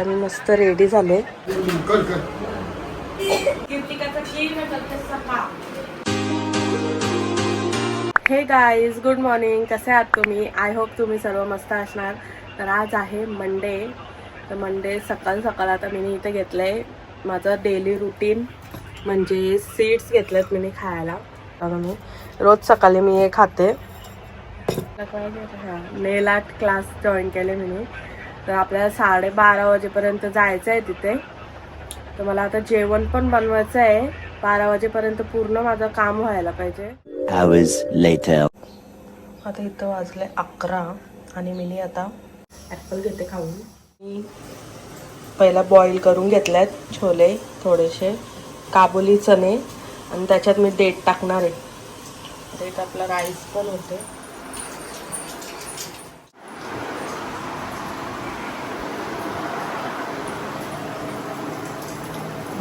आता मी मस्त रेडी झाले. हे गाईज गुड मॉर्निंग कसे आहात तुम्ही? आय होप तुम्ही सर्व मस्त असणार. तर आज आहे मंडे तर मंडे सकाळ सकाळ आता मी इथे घेतलं आहे माझं डेली रुटीन म्हणजे सीड्स घेतल्यात मी खायला. बघा मी. रोज सकाळी मी हे खाते. नेल आर्ट क्लास जॉईन केले मी तर आपल्याला साडेबारा वाजेपर्यंत जायचं आहे तिथे. तर मला आता जेवण पण बनवायचं आहे बारा वाजेपर्यंत पूर्ण माझं काम व्हायला पाहिजे. आता इथं वाजले अकरा आणि मी आता ॲपल घेते खाऊन. मी पहिला बॉईल करून घेतल्यात छोले थोडेसे काबुली चणे आणि त्याच्यात मी देठ टाकणार आहे. आता इथं आपला राईस पण होते.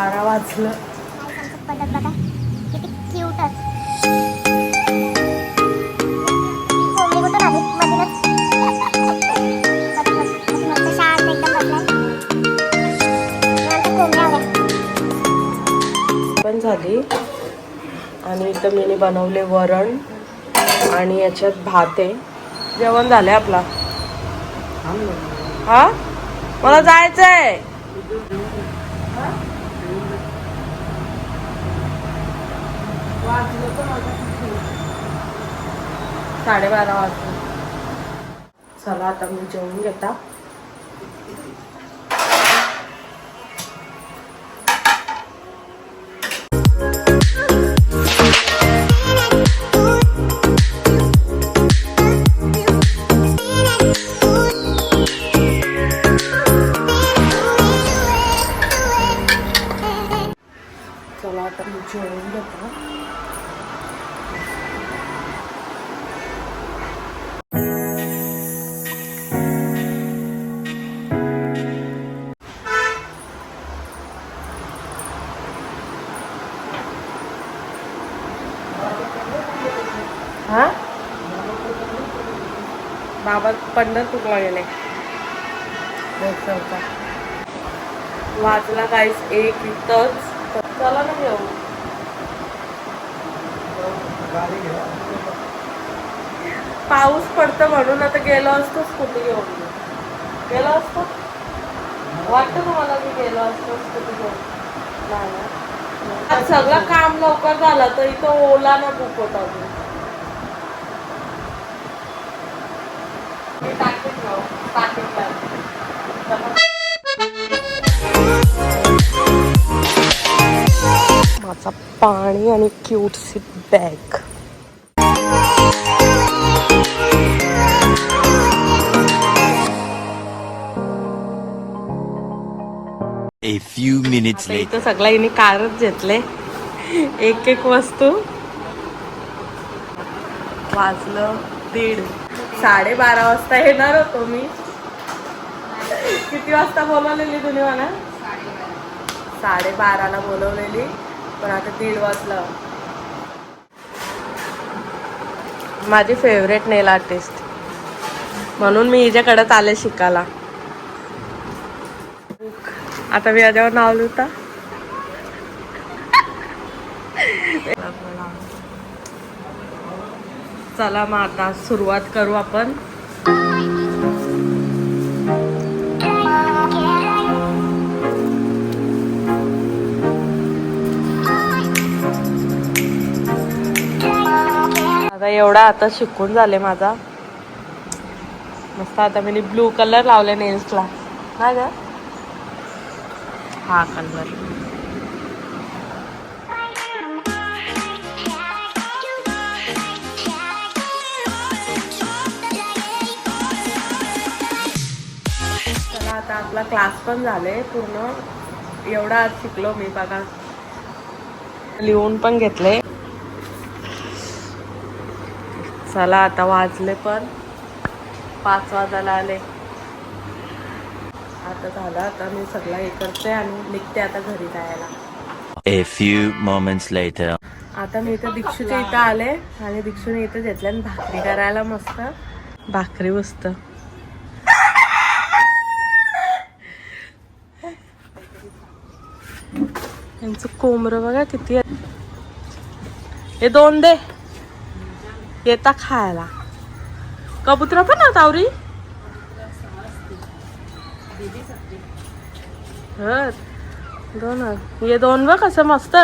बारा वाजलं. बघा किती क्यूट आहे पण झाली. आणि इथं मी बनवले वरण आणि याच्यात भात आहे. जेवण झालंय आपला. हा? मला जायचंय. साडेबारा वाजले चला आता मी जेवून घेता. जेवून घेतो हा बाबा पंढरपूरला गेले वाचला काहीच एक इथंच चला ना घेऊ पाऊस पडतो म्हणून आता गेलो असतो स्कूटी घेऊन. गेलो असतो? वाटतं तुम्हाला मी गेलो असतो स्कूटी घेऊन? ना? आज सगळं काम लवकर झालं तर इथं ओला ना बुक होता अजून. मी टाकीत राहू, माझा पाणी आणि cutesy bag A few minutes later. इथं सगळा हिने कारच घेतले. एक एक वस्तू. वाजलं दीड. साडेबारा वाजता येणार होतो मी. किती वाजता बोलवलेली तुम्ही मला? साडेबाराला बोलवलेली. पण आता दीड वाजलं. माझी फेवरेट नेल आर्टिस्ट म्हणून मी हिच्याकडेच आले शिकायला. आता मी याच्यावर नाव लिहिता. चला मग आता सुरुवात करू आपण. आता एवढा आता शिकून झाले माझा. मस्त आता मी ब्लू कलर लावले नेल्सला ना का? हा कलर आता आपला क्लास पण झाले पूर्ण. एवढा आज शिकलो मी बघा. लिहून पण घेतले. चला आता वाजले पण. पाच वाजायला आले. आता झालं आता मी सगळं हे करते आणि निघते आता घरी जायला. A few moments later. आता मी इथं दीक्षूच्या इथं आले आणि दीक्षूने इथं घेतल्या आणि भाकरी करायला मस्त. भाकरी मस्त. यांचं कोमर बघा किती हे दोन दे. येता खायला. कबुतर पण ना तावरी हं, दोन. हे दोन बघ कसं मस्त.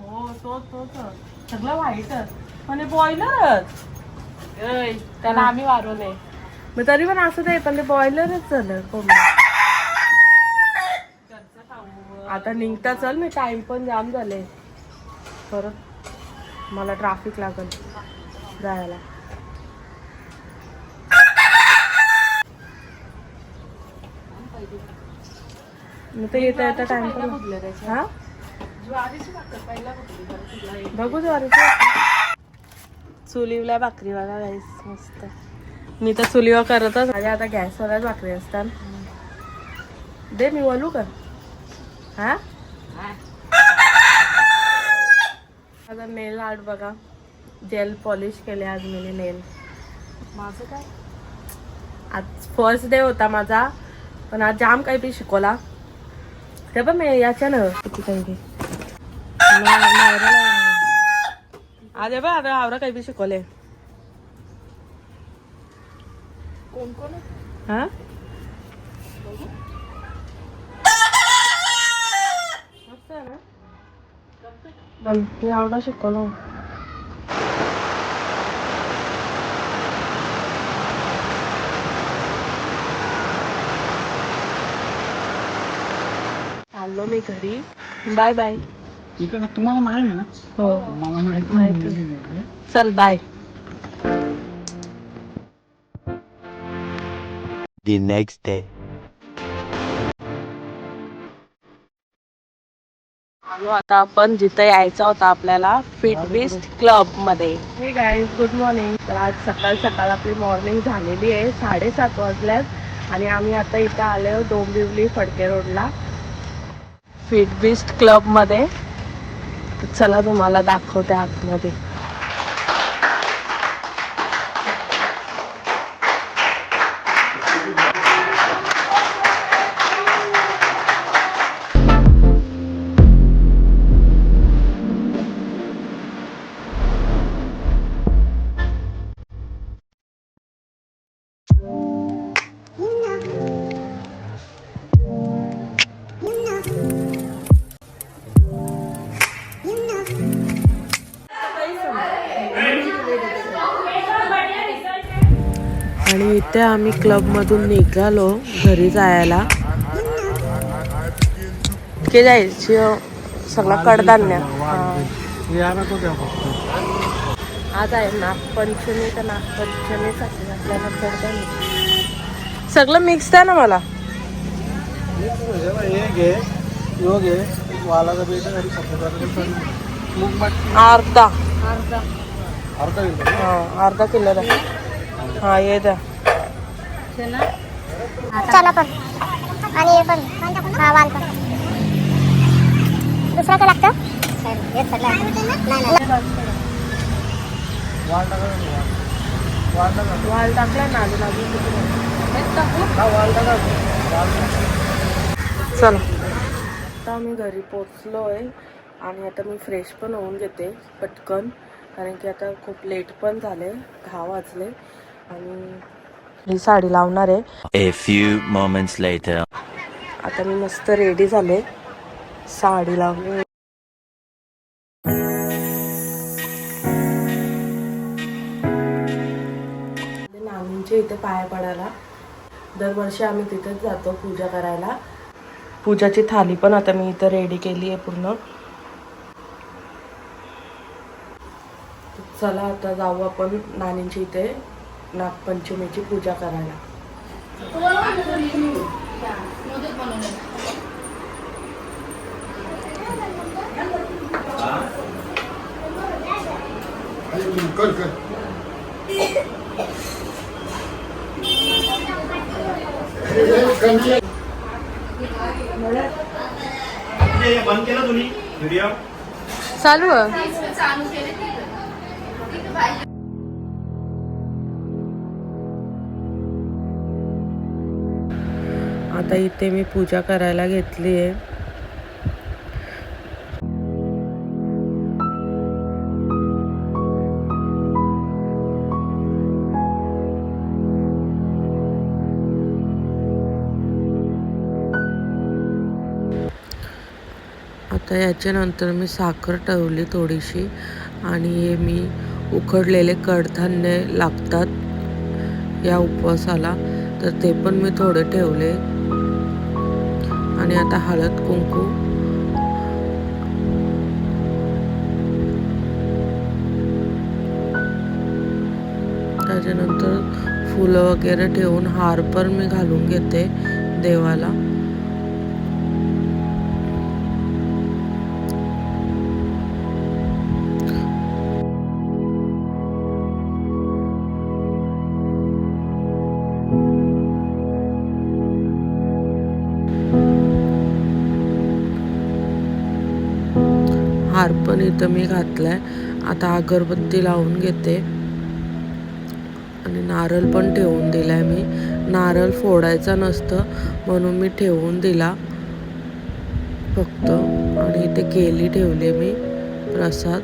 हो सगळं व्हाईटच पण बॉयलरच त्याला आम्ही वारवलंय मग तरी पण असं नाही पण ते बॉयलरच झालं कोंबडं आता निघता चल मी टाइम पण जाम झाले. परत मला ट्राफिक लागल जायला. मग ते येता येता टाइम पण हा? बघू ज्वारीची चुलीवल्या भाकरी बघा गाईस मस्त. मी तर चुलीवर करतच माझ्या आता गॅसवरच भाकरी असतात. दे मी बोलू का हा? माझा नेल आर्ट बघा. जेल पॉलिश केले आज मी नेल माझं काय? आज फर्स्ट डे होता माझा पण आज जाम काही बी शिकवला. ते पण मी याच्यानं. किती काही बी. हे बघ आता आवरा काही बी शिकवले कोण कोण? हा मस्त आहे ना बघ, मी आवडा शिकवलो चाललो मी घरी बाय बाय इकडं तुम्हाला माहिती आहे ना हो मला माहिती माहिती. नाही चल बाय The next day. आलो. आता आपण जिथं यायचा होता आपल्याला फिट बिस्ट क्लबमध्ये. हे गाईज गुड मॉर्निंग तर आज सकाळ सकाळ आपली मॉर्निंग झालेली आहे. साडेसात वाजल्यात आणि आम्ही आता इथं आलो डोंबिवली फडके रोडला. फिट बिस्ट क्लबमध्ये. चला तुम्हाला दाखवते आतमध्ये. इथे आम्ही क्लबमधून निघालो घरी जायला. के जायची सगळा कडधान्य. आज आहे नागपंचमी तर नागपंचमीसाठी आपल्याला कडधान्य. सगळं मिक्स आहे ना मला. अर्धा. अर्धा. किलो हा अर्धा किलो द्या. हा ये द्या. चला पण. आणि हे पण. हा वाल पण. दुसरं काय लागतं? हेच सगळं नाही नाही. वाल टाकला ना. हा चला. आता आम्ही घरी पोचलो आहे आणि आता मी फ्रेश पण होऊन घेते पटकन. कारण की आता खूप लेट पण झाले दहा वाजले. आणि ही साडी लावणार आहे. A few moments later. आता मी मस्त रेडी झाले. साडी लावली. नानींच्या इथे पाया पडायला. दरवर्षी आम्ही तिथेच जातो पूजा करायला. पूजाची थाली पण आता मी इथं रेडी केली आहे पूर्ण. चला आता जाऊ आपण नानींच्या इथे. नागपंचमीची पूजा करायला. कर कर. बंद केलं तुम्ही? व्हिडिओ? चालू आता इथे मी पूजा करायला घेतली आहे. आता याच्यानंतर मी साखर ठेवली थोडीशी आणि हे मी उकडलेले कडधान्य लागतात या उपवासाला. तर ते पण मी थोडे ठेवले. आणि आता हळद कुंकू. त्याच्यानंतर फुलं वगैरे ठेवून हार पण मी घालून घेते देवाला. पण इथं मी घातलाय. आता अगरबत्ती लावून घेते. आणि नारळ पण ठेवून दिलाय मी. नारळ फोडायचा नसतं म्हणून मी ठेवून दिला. फक्त. आणि इथे केली ठेवली मी प्रसाद.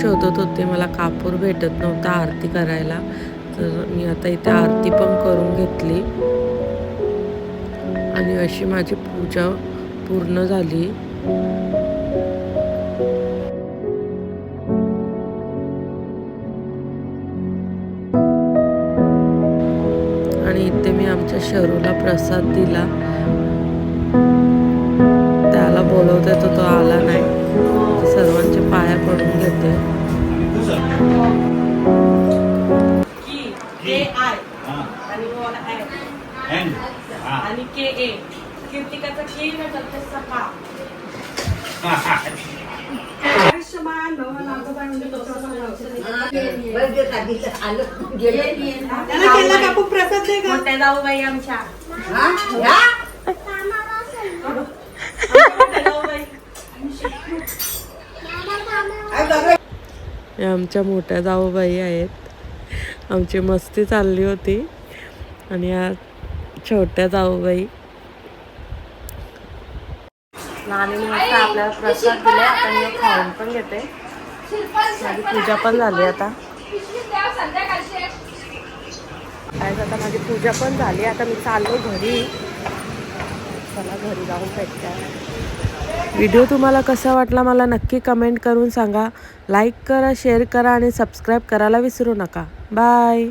शोधत होते मला कापूर भेटत नव्हता आरती करायला. तर मी आता इथे आरती पण करून घेतली. आणि अशी माझी पूजा पूर्ण झाली. आणि इथे मी आमच्या शरूला प्रसाद दिला. त्याला बोलवते तर तो आला नाही. आणि के ए कीर्तिकाचा के त्याचा का? आयुष्यमान भव नागोबा म्हणजे मोठ्या जाऊ बाई आमच्या मोठ्या जाऊबाई. या आमच्या मोठ्या जाऊबाई आहेत. आमची मस्ती चालली होती. आणि या छोट्या जाऊबाई. लहान वाजता आपल्याला प्रसाद दिले आता मी खाऊन पण घेते. माझी पूजा पण झाली आता. काय आता माझी पूजा पण झाली. आता मी चाललो घरी. चला घरी जाऊन भेटते. व्हिडिओ तुम्हाला कसा वाटला मला नक्की कमेंट करून सांगा. लाईक करा शेअर करा आणि सबस्क्राईब करायला विसरू नका. बाय.